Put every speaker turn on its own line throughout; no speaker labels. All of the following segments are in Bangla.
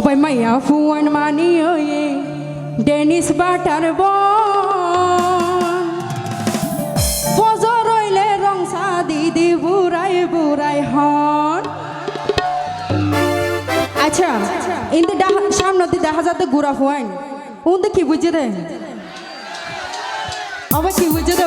ও ভাই মাইয়া ফুয়ান মানি ওয়ে, ডেনিস বাটার বজরইলে রং সাদি বুড়াই বুড়াই হন। আচ্ছা ইন্দি সামনে দেখা যাতে গুড়া ফুয়াইন। উন্দে কি বুঝে রে আমার কি বুঝে রে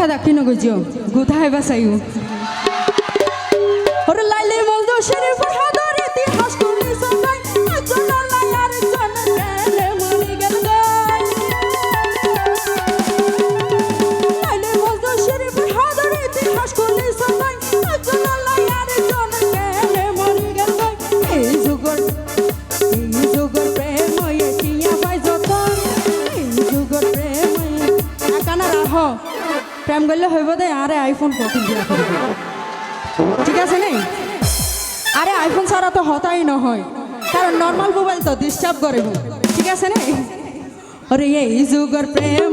দেখা দেখি না গুজো গুথায় বাসাইও ওর লাইলে মজদুর শরীফ হাত প্রেম করলে হইব দে আরে আইফোন ফোরটিন দিয়া ঠিক আছে নেই আরে আইফোন ছাড়া তো হতাই নহয়। কারণ নর্মাল মোবাইল তো ডিস্টার্ব করে ঠিক আছে নেই ওরে এই যুগর প্রেম